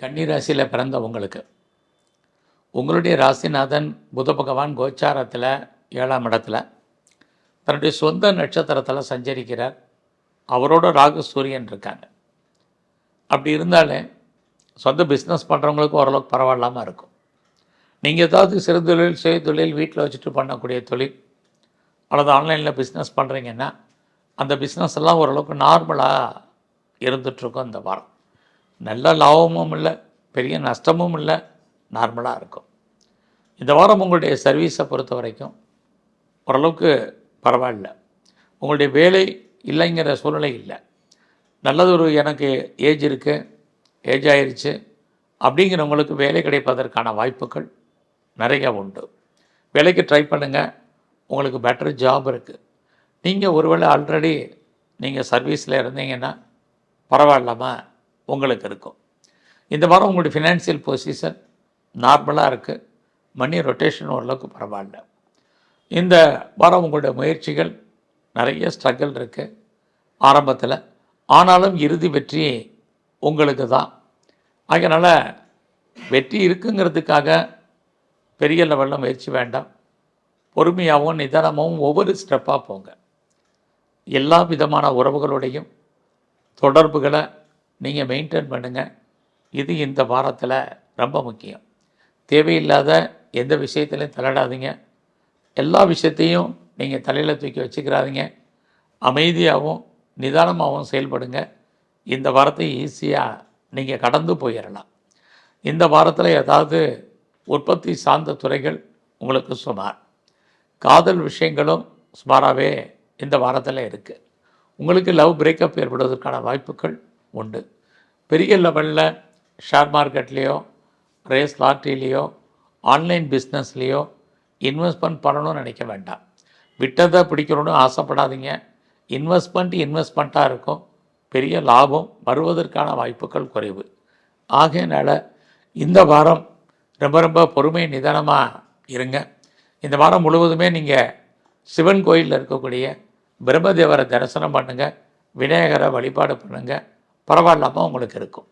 கன்னிராசியில் பிறந்தவங்களுக்கு பிறந்த உங்களுக்கு. உங்களுடைய ராசிநாதன் புத பகவான் கோச்சாரத்தில் ஏழாம் இடத்துல. தன்னுடைய சொந்த நட்சத்திரத்தில் சஞ்சரிக்கிறார். அவரோட ராகு சூரியன் இருக்காங்க. அப்படி இருந்தாலே சொந்த பிஸ்னஸ் பண்ணுறவங்களுக்கு ஓரளவுக்கு பரவாயில்லாமல் இருக்கும். நீங்கள் ஏதாவது சிறு தொழில் சுய தொழில் வீட்டில் வச்சுட்டு பண்ணக்கூடிய தொழில் அல்லது ஆன்லைனில் பிஸ்னஸ் பண்ணுறீங்கன்னா அந்த பிஸ்னஸ் எல்லாம் ஓரளவுக்கு நார்மலாக இருந்துகிட்ருக்கும் இந்த வாரம். நல்ல லாபமும் இல்லை பெரிய நஷ்டமும் இல்லை நார்மலாக இருக்கும். இந்த வாரம் உங்களுடைய சர்வீஸை பொறுத்த வரைக்கும் ஓரளவுக்கு பரவாயில்ல. உங்களுடைய வேலை இல்லைங்கிற சூழ்நிலை இல்லை. நல்லதொரு எனக்கு ஏஜ் இருக்குது ஏஜ் ஆயிடுச்சு அப்படிங்கிறவங்களுக்கு வேலை கிடைப்பதற்கான வாய்ப்புகள் நிறைய உண்டு. வேலைக்கு ட்ரை பண்ணுங்கள் உங்களுக்கு பெட்டர் ஜாப் இருக்குது நீங்கள் ஒருவேளை ஆல்ரெடி நீங்கள் சர்வீஸில் இருந்தீங்கன்னா பரவாயில்லாமல் உங்களுக்கு இருக்கும். இந்த வாரம் உங்களுடைய ஃபினான்சியல் பொசிஷன் நார்மலாக இருக்குது மணி ரொட்டேஷன் ஓரளவுக்கு பரவாயில்ல. இந்த வாரம் உங்களுடைய முயற்சிகள் நிறைய ஸ்ட்ரகிள் இருக்குது ஆரம்பத்தில். ஆனாலும் இறுதி வெற்றி உங்களுக்கு தான். அதனால் வெற்றி இருக்குங்கிறதுக்காக பெரிய லெவலில் முயற்சி வேண்டாம். பொறுமையாகவும் நிதானமாகவும் ஒவ்வொரு ஸ்டெப்பாக போங்க. எல்லா விதமான உறவுகளுடையும் தொடர்புகளை நீங்கள் மெயின்டைன் பண்ணுங்கள் இது இந்த வாரத்தில் ரொம்ப முக்கியம். தேவையில்லாத எந்த விஷயத்துலையும் தலையிடாதீங்க எல்லா விஷயத்தையும் நீங்கள் தலையில் தூக்கி வச்சுக்கிறாதீங்க. அமைதியாகவும் நிதானமாகவும் செயல்படுங்க. இந்த வாரத்தை ஈஸியாக நீங்கள் கடந்து போயிடலாம் இந்த வாரத்தில் ஏதாவது உற்பத்தி சார்ந்த துறைகள் உங்களுக்கு சுமார். காதல் விஷயங்களும் சுமாராகவே இந்த வாரத்தில் இருக்குது உங்களுக்கு லவ் பிரேக்கப் ஏற்படுவதற்கான வாய்ப்புகள் உண்டு. பெரிய லெவலில் ஷேர் மார்க்கெட்லேயோ ரேஸ் லாட்ரிலேயோ ஆன்லைன் பிஸ்னஸ்லேயோ இன்வெஸ்ட்மெண்ட் பண்ணணும்னு நினைக்க வேண்டாம். விட்டதை பிடிக்கணும்னு ஆசைப்படாதீங்க. இன்வெஸ்ட்மெண்ட் இன்வெஸ்ட்மெண்ட்டாக இருக்கும். பெரிய லாபம் வருவதற்கான வாய்ப்புகள் குறைவு. ஆகையினால் இந்த வாரம் ரொம்ப ரொம்ப பொறுமை நிதானமாக இருங்க. இந்த வாரம் முழுவதுமே நீங்கள் சிவன் கோயிலில் இருக்கக்கூடிய பிரம்மதேவரை தரிசனம் பண்ணுங்கள் விநாயகரை வழிபாடு பண்ணுங்கள் பரவாயில்லாமல் உங்களுக்கு இருக்கும்.